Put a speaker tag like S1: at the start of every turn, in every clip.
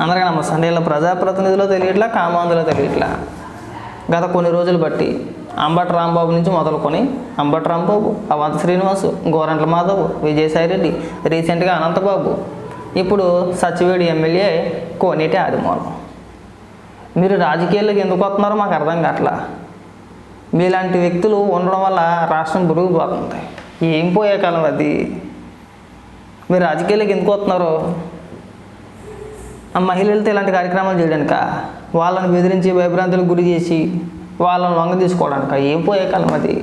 S1: అందరికీ నమస్తే. ఇలా ప్రజాప్రతినిధులు తెలియట్లా కామాంధులు తెలియట్లా? గత కొన్ని రోజులు బట్టి అంబటి రాంబాబు నుంచి మొదలుకొని అంబటి రాంబాబు అవంత శ్రీనివాసు గోరంట్ల మాధవ్ విజయసాయిరెడ్డి రీసెంట్గా అనంతబాబు ఇప్పుడు సచివేడి ఎమ్మెల్యే కోనేటి ఆదిమూలం. మీరు రాజకీయాల్లోకి ఎందుకు వస్తున్నారో మాకు అర్థం కావట్లా? మీలాంటి వ్యక్తులు ఉండడం వల్ల రాష్ట్రం పురుగుపోతుంది ఏం పోయే కాలం అది? మీరు రాజకీయాలకు ఎందుకు వస్తున్నారో? మహిళలతో ఇలాంటి కార్యక్రమాలు చేయడానిక? వాళ్ళని బెదిరించి భయభ్రాంతులకు గురి చేసి వాళ్ళని లొంగ తీసుకోవడానిక? ఏం పోయే కాలం అది?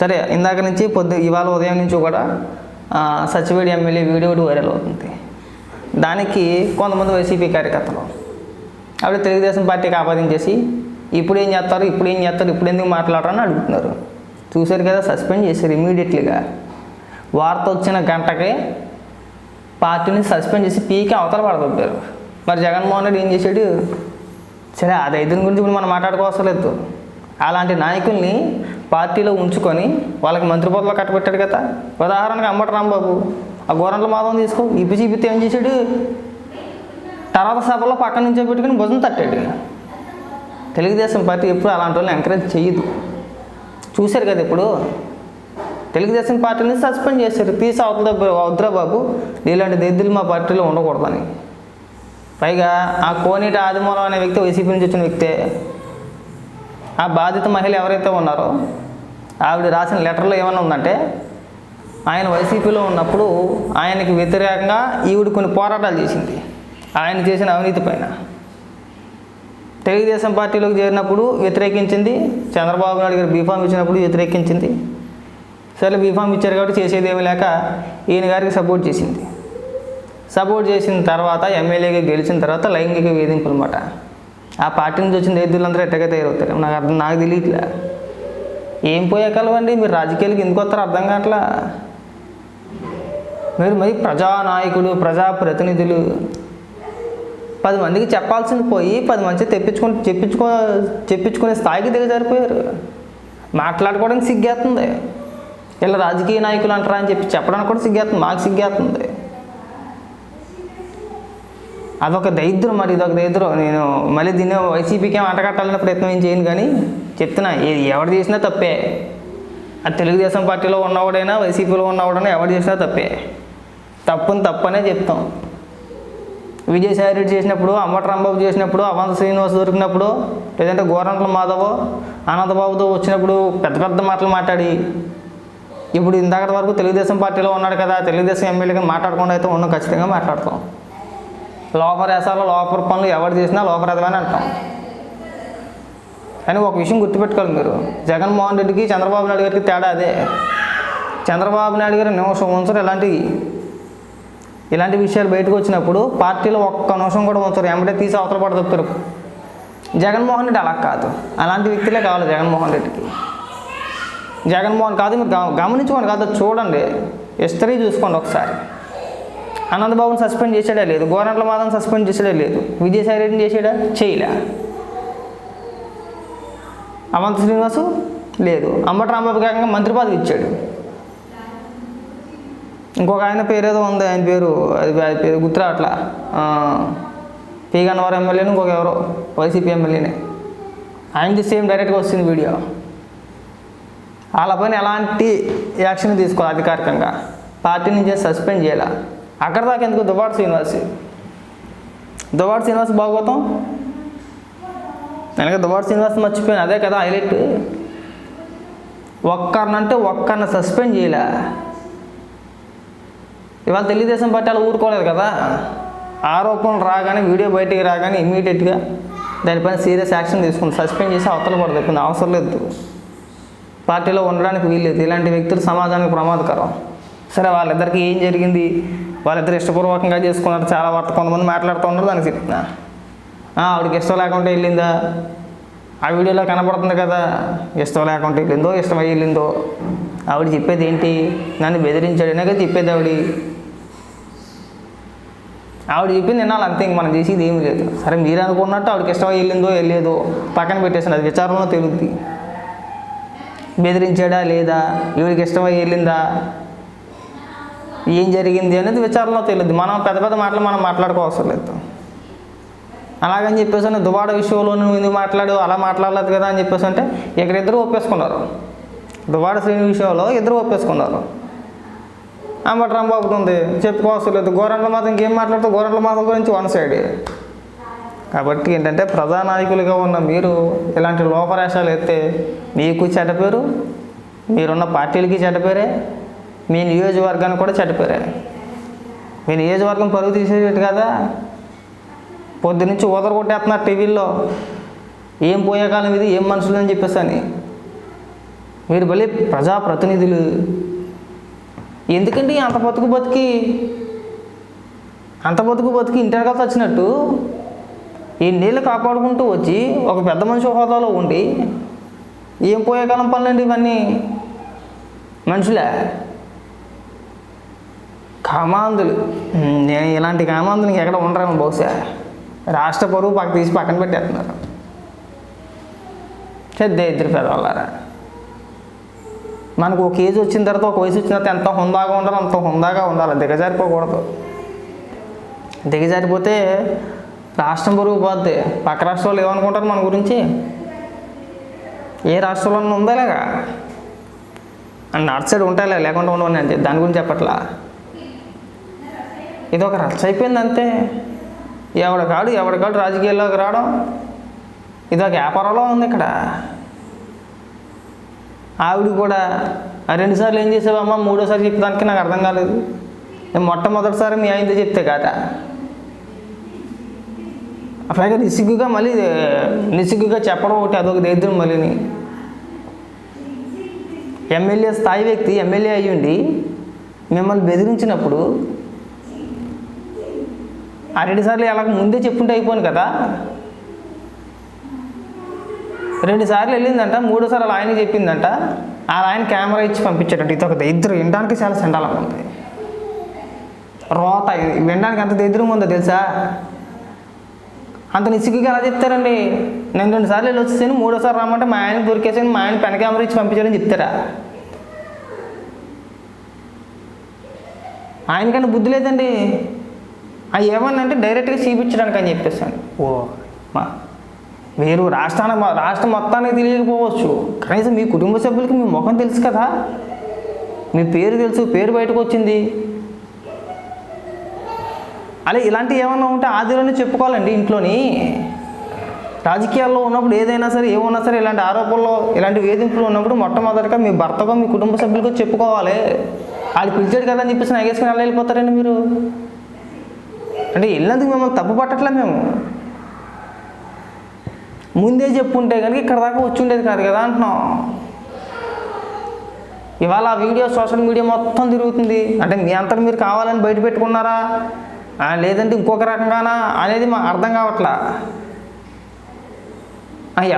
S1: సరే ఇందాక నుంచి పొద్దు ఇవాళ ఉదయం నుంచి కూడా సచివేడి ఎమ్మెల్యే వీడియో ఒకటి వైరల్ అవుతుంది. దానికి కొంతమంది వైసీపీ కార్యకర్తలు. ఆవిడ తెలుగుదేశం పార్టీకి ఆపాదించేసి ఇప్పుడు ఏం చేస్తారు ఇప్పుడు ఏం చేస్తారు ఇప్పుడు ఎందుకు మాట్లాడరని అడుగుతున్నారు. చూశారు కదా సస్పెండ్ చేశారు ఇమీడియట్లీగా. వార్త వచ్చిన గంటకే పార్టీని సస్పెండ్ చేసి పీకే అవతల పడతారు మరి జగన్మోహన్ రెడ్డి ఏం చేశాడు? సరే అది ఐదుని గురించి ఇప్పుడు మనం మాట్లాడుకోవసరం లేదు. అలాంటి నాయకుల్ని పార్టీలో ఉంచుకొని వాళ్ళకి మంత్రి పదవులు కట్టబెట్టాడు కదా. ఉదాహరణకు అమ్మటి రాంబాబు ఆ గోరంట్ల మాధవం తీసుకో. ఇప్పి చూపితే ఏం చేశాడు? తర్వాత సభలో పక్కన నుంచో పెట్టుకుని భుజం తట్టాడు. తెలుగుదేశం పార్టీ ఎప్పుడు అలాంటి వాళ్ళని ఎంకరేజ్ చేయదు. చూశారు కదా ఇప్పుడు తెలుగుదేశం పార్టీని సస్పెండ్ చేశారు. తీసి అవతల బాబు? ఇలాంటి దెద్దులు మా పార్టీలో ఉండకూడదని. పైగా ఆ కోనేటి ఆదిమూలం అనే వ్యక్తి వైసీపీ నుంచి వచ్చిన వ్యక్తే. ఆ బాధిత మహిళ ఎవరైతే ఉన్నారో ఆవిడ రాసిన లెటర్లో ఏమైనా ఉందంటే ఆయన వైసీపీలో ఉన్నప్పుడు ఆయనకి వ్యతిరేకంగా ఈవిడ కొన్ని పోరాటాలు చేసింది. ఆయన చేసిన అవినీతి పైన. తెలుగుదేశం పార్టీలోకి చేరినప్పుడు వ్యతిరేకించింది. చంద్రబాబు నాయుడు గారు బీఫామ్ ఇచ్చినప్పుడు వ్యతిరేకించింది. సరే బీఫామ్ ఇచ్చారు కాబట్టి చేసేది లేక ఈయన గారికి సపోర్ట్ చేసింది. సపోర్ట్ చేసిన తర్వాత ఎమ్మెల్యేగా గెలిచిన తర్వాత లైంగిక వేధింపులు అన్నమాట. ఆ పార్టీ నుంచి వచ్చిన దైద్యులందరూ ఎట్టగా తయారవుతారు. నాకు అర్థం నాకు తెలియట్లే. ఏం పోయే కలవండి మీరు రాజకీయాలకు ఎందుకు వస్తారో అర్థం కావట్లా? మీరు మరి ప్రజానాయకులు ప్రజాప్రతినిధులు పది మందికి చెప్పాల్సింది పోయి పది మంది తెప్పించుకొని చెప్పించుకో చెప్పించుకునే స్థాయికి దిగజారిపోయారు. మాట్లాడుకోవడానికి సిగ్గేస్తుంది. ఇలా రాజకీయ నాయకులు అంటారా అని చెప్పి చెప్పడానికి కూడా సిగ్గేస్తుంది మాకు సిగ్గేస్తుంది. అదొక దరిద్రం మరి ఇదొక దరిద్రం. నేను మళ్ళీ దీన్ని వైసీపీకి ఏం అంటగట్టాలనే ప్రయత్నం ఏం చేయను కానీ చెప్తున్నా ఏది ఎవరు చేసినా తప్పే. అది తెలుగుదేశం పార్టీలో ఉన్నవాడైనా వైసీపీలో ఉన్నవాడైనా ఎవరు చేసినా తప్పే. తప్పుని తప్పనే చెప్తాం. విజయసాయి రెడ్డి చేసినప్పుడు అమ్మటి రాంబాబు చేసినప్పుడు అవంత శ్రీనివాస్ దొరికినప్పుడు లేదంటే గోరంట్ల మాధవ్ అనంతబాబుతో వచ్చినప్పుడు పెద్ద పెద్ద మాటలు మాట్లాడి ఇప్పుడు ఇందాక వరకు తెలుగుదేశం పార్టీలో ఉన్నాడు కదా తెలుగుదేశం ఎమ్మెల్యేగా మాట్లాడకుండా అయితే ఉన్నాం ఖచ్చితంగా మాట్లాడతాం. లోపర్ వేసాలో లోపర్ పనులు ఎవరు చేసినా లోపరదమని అంటాం. కానీ ఒక విషయం గుర్తుపెట్టుకోవాలి మీరు. జగన్మోహన్ రెడ్డికి చంద్రబాబు నాయుడు గారికి తేడా అదే. చంద్రబాబు నాయుడు గారు నిమిషం ఉంచరు ఇలాంటి ఇలాంటి విషయాలు బయటకు వచ్చినప్పుడు పార్టీలో ఒక్క నిమిషం కూడా ఉంచరు ఎంబడే తీసి అవతల పడ జగన్మోహన్ రెడ్డి అలా కాదు. అలాంటి వ్యక్తులే కావాలి జగన్మోహన్ రెడ్డికి. జగన్మోహన్ కాదు మీరు గమనించుకోండి కాదు చూడండి. హిస్టరీ చూసుకోండి ఒకసారి. అనంతబాబుని సస్పెండ్ చేసాడా లేదు? గోరంట్ల మాధవ్ సస్పెండ్ చేసాడా లేదు? విజయసాయి రెడ్డిని చేసాడా చేయలే. అవంత శ్రీనివాసు లేదు. అంబటి రాంబాబు కాక మంత్రి పదవి ఇచ్చాడు. ఇంకొక ఆయన పేరు ఏదో ఉంది ఆయన పేరు అది అది పేరు గుర్తురావట్లా? పీ. గన్నవరం ఎమ్మెల్యేని ఇంకొక ఎవరో? వైసీపీ ఎమ్మెల్యేనే. ఆయనది సేమ్ డైరెక్ట్గా వస్తుంది వీడియో. వాళ్ళపైన ఎలాంటి యాక్షన్ తీసుకోవాలి అధికారికంగా? పార్టీ నుంచి సస్పెండ్ చేయాల? అక్కడ దాకా ఎందుకు దువ్వాడ శ్రీనివాస్? దువ్వాడ శ్రీనివాస్ భాగవతం వెనక దువ్వాడ శ్రీనివాస్ మర్చిపోయాను అదే కదా హైలైట్. ఒక్కరినంటే ఒక్కరిని సస్పెండ్ చేయలే? ఇవాళ తెలుగుదేశం పార్టీ వాళ్ళు ఊరుకోలేదు కదా? ఆరోపణలు రాగానే వీడియో బయటికి రాగానే ఇమీడియట్గా దానిపైన సీరియస్ యాక్షన్ తీసుకుని సస్పెండ్ చేసి అవతల పడదు అవసరం లేదు. పార్టీలో ఉండడానికి వీల్లేదు. ఇలాంటి వ్యక్తులు సమాజానికి ప్రమాదకరం. సరే వాళ్ళిద్దరికి ఏం జరిగింది? వాళ్ళిద్దరు ఇష్టపూర్వకంగా చేసుకున్నారు. చాలా వార్త కొంతమంది మాట్లాడుతూ ఉన్నారు. దానికి చెప్తున్నా. ఆవిడకి ఇష్టం లేకుండా వెళ్ళిందా? ఆ వీడియోలో కనపడుతుంది కదా. ఇష్టం లేకుండా వెళ్ళిందో ఇష్టమై వెళ్ళిందో. ఆవిడ చెప్పేది ఏంటి? నన్ను బెదిరించాడనే కదా చెప్పేది ఆవిడ. ఆవిడ చెప్పింది వినాలి. అంతే ఇంక మనం చేసేది ఏమీ లేదు. సరే మీరు అనుకున్నట్టు ఆవిడకి ఇష్టమై వెళ్ళిందో వెళ్ళేదో పక్కన పెట్టేసిన అది విచారంలో తెలుగుద్ది బెదిరించాడా లేదా? ఎవరికి ఇష్టమై వెళ్ళిందా? ఏం జరిగింది అనేది విచారణలో తెలియదు మనం పెద్ద పెద్ద మాటలు మనం మాట్లాడుకోవసరం లేదు. అలాగని చెప్పేసి అని దువాడ విషయంలో నువ్వు ఎందుకు మాట్లాడు అలా మాట్లాడలేదు కదా అని చెప్పేసి అంటే ఇక్కడ ఇద్దరు ఒప్పేసుకున్నారు. దువాడ శ్రీని విషయంలో ఇద్దరు ఒప్పేసుకున్నారు. అంబటి రాంబాబుకి చెప్పుకోవసరం లేదు. గోరంట్ల మాత్రం ఇంకేం మాట్లాడుతూ? గోరంట్ల మాత్రం గురించి వన్ సైడ్ కాబట్టి ఏంటంటే ప్రజానాయకులుగా ఉన్న మీరు ఇలాంటి లోపరేషాలు ఎత్తే మీకు చెడ్డ పేరు మీరున్న పార్టీలకి చెడ్డ పేరే మీ నియోజకవర్గానికి కూడా చెడ్డ పేరే. మీ నియోజకవర్గం పరుగు తీసేటట్టు కదా? పొద్దు నుంచి ఊదర కొట్టేస్తున్నారు టీవీల్లో. ఏం పోయే కాలం ఇది? ఏం మనుషులు అని చెప్పేసి అని. మీరు భలే ప్రజాప్రతినిధులు. ఎందుకండి అంత బతుకు బతికి అంత బతుకు బతికి ఇంటర్గా వచ్చినట్టు? ఈ నీళ్ళు కాపాడుకుంటూ వచ్చి ఒక పెద్ద మనిషి హోదాలో ఉండి ఏం పోయే కాలం పనులండి ఇవన్నీ? మనుషులే. కామాంధులు. నేను ఇలాంటి కామాంధులు ఎక్కడ ఉండరేమో బహుశా. రాష్ట్ర పరువు పక్క తీసి పక్కన పెట్టేస్తున్నారు. చెద్ద ఇద్దరు పెద్దవాళ్ళారా మనకు ఒక ఏజ్ వచ్చిన తర్వాత ఒక వయసు వచ్చిన తర్వాత ఎంత హుందాగా ఉండాలి అంత హుందాగా ఉండాలి. దిగజారిపోకూడదు. దిగజారిపోతే రాష్ట్రం బరువు పోద్ది. పక్క రాష్ట్రాలు ఏమనుకుంటారు మన గురించి? ఏ రాష్ట్రంలో ఉందా లేగా అండ్ అటు సైడ్ ఉంటాయిలే లేకుండా ఉండవని అంతే దాని గురించి చెప్పట్లా? ఇది ఒక రచ్చ అయిపోయింది అంతే. ఎవడ కాడు ఎవడ కాడు రాజకీయాల్లోకి రావడం. ఇది ఒక వ్యాపారంలో ఉంది ఇక్కడ. ఆవిడ కూడా రెండుసార్లు ఏం చేసావమ్మా? మూడోసారి చెప్పడానికి నాకు అర్థం కాలేదు. నేను మొట్టమొదటిసారి మీ ఆయనతో చెప్తే కాదా? పైగా నిసిగ్గుగా మళ్ళీ నిసిగ్గుగా చెప్పడం ఒకటి అదొక దరిద్రం మళ్ళీని. ఎమ్మెల్యే స్థాయి వ్యక్తి ఎమ్మెల్యే అయ్యుండి మిమ్మల్ని బెదిరించినప్పుడు ఆ రెండు సార్లు ఎలా ముందే చెప్పుంటే అయిపోను కదా. రెండుసార్లు వెళ్ళిందంట మూడోసారి అలా ఆయన చెప్పిందంట ఆ ఆయన కెమెరా ఇచ్చి పంపించాడంట. ఇది ఒక దరిద్రం. వినడానికి చాలా సండాలంగా ఉంది. రోత వినడానికి ఎంత దరిద్రంగా ఉందో తెలుసా? అంత నిసిగ్గుగా ఎలా చెప్తారండి? నేను రెండు సార్లు వెళ్ళి వచ్చేసాను మూడోసారి రమ్మంటే మా ఆయన దొరికేసాను మా ఆయన పెన్ కెమెరా ఇచ్చి పంపించారని చెప్తారా? ఆయనకంటే బుద్ధి లేదండి. అవి ఏమన్నా అంటే డైరెక్ట్గా చూపించడానికి అని చెప్పేసాను. ఓ మా మీరు రాష్ట్రాన రాష్ట్రం మొత్తానికి తెలియకపోవచ్చు. కనీసం మీ కుటుంబ సభ్యులకి మీ ముఖం తెలుసు కదా? మీ పేరు తెలుసు పేరు బయటకు వచ్చింది. అలా ఇలాంటివి ఏమన్నా ఉంటే ఆదిలోనే చెప్పుకోవాలండి ఇంట్లోని. రాజకీయాల్లో ఉన్నప్పుడు ఏదైనా సరే ఏమన్నా సరే ఇలాంటి ఆరోపణలు ఇలాంటి వేధింపులు ఉన్నప్పుడు మొట్టమొదటిగా మీ భర్తకో మీ కుటుంబ సభ్యులకో చెప్పుకోవాలి. వాళ్ళు పిలిచాడు కదా అని చెప్పేసి నాగేసుకుని అలా వెళ్ళిపోతారండి మీరు. అంటే వెళ్ళినందుకు మిమ్మల్ని తప్పు పట్టట్లే మేము. ముందే చెప్పుంటే కనుక ఇక్కడ దాకా వచ్చి ఉండేది కాదు కదా అంటున్నాం. ఇవాళ ఆ వీడియో సోషల్ మీడియా మొత్తం తిరుగుతుంది. అంటే మీ అంతా మీరు కావాలని బయట పెట్టుకున్నారా? లేదంటే ఇంకొక రకంగానా అనేది మాకు అర్థం కావట్లా.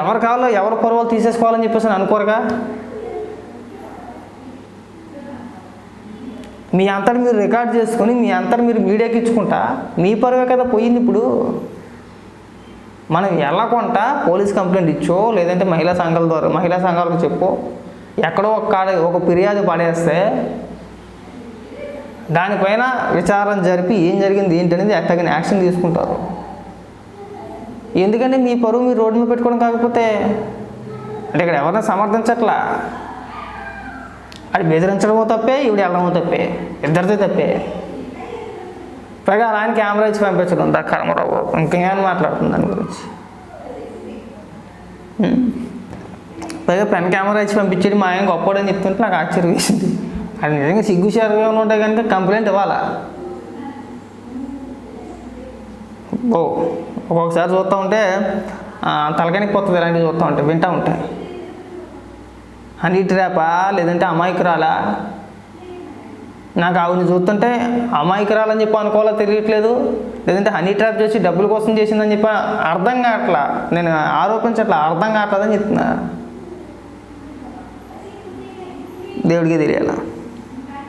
S1: ఎవరు కావాలో ఎవరు పరువులు తీసేసుకోవాలని చెప్పేసి అనుకోరుగా? మీ అంతటి మీరు రికార్డ్ చేసుకొని మీ అంతటి మీరు మీడియాకి ఇచ్చుకుంటా మీ పరువే కదా పోయింది ఇప్పుడు. మనం వెళ్ళకుండా పోలీస్ కంప్లైంట్ ఇచ్చో లేదంటే మహిళా సంఘాల ద్వారా మహిళా సంఘాలకు చెప్పు ఎక్కడో ఒక కాడ ఒక ఫిర్యాదు పడేస్తే దానిపైన విచారణ జరిపి ఏం జరిగింది ఏంటనేది తగిన యాక్షన్ తీసుకుంటారు. ఎందుకంటే మీ పరువు మీరు రోడ్డు మీద పెట్టుకోవడం కాకపోతే అంటే ఇక్కడ ఎవరిని సమర్థించట్లా? అది బెదిరించడమో తప్పే ఈవిడ వెళ్ళడమో తప్పే ఇద్దరితో తప్పే. పైగా అలా ఆయన కెమెరా ఇచ్చి పంపించడం దా కర్మరావు ఇంకేమైనా మాట్లాడుతుంది దాని గురించి? పైగా పెన్ కెమెరా ఇచ్చి పంపించేది మా ఆయన గొప్పడని చెప్తుంటే నాకు ఆశ్చర్యం వేసింది. అది నిజంగా సిగ్గుచేరుగా ఉంటే కనుక కంప్లైంట్ ఇవ్వాలా? ఓ ఒక్కొక్కసారి చూస్తూ ఉంటే తలకానికి పోతుంది ఇలాంటివి చూస్తూ ఉంటే వింటూ ఉంటాయి హనీ ట్రాపా? లేదంటే అమాయకురాలా? నాకు ఆవిడని చూస్తుంటే అమాయకురాలని చెప్పి అనుకోవాలో తెలియట్లేదు? లేదంటే హనీ ట్రాప్ చేసి డబ్బుల కోసం చేసిందని చెప్పి అర్థం కావట్లా? నేను ఆరోపించట్లా? అర్థం కావట్లేదని చెప్తున్నా. దేవుడికి తెలియాలా?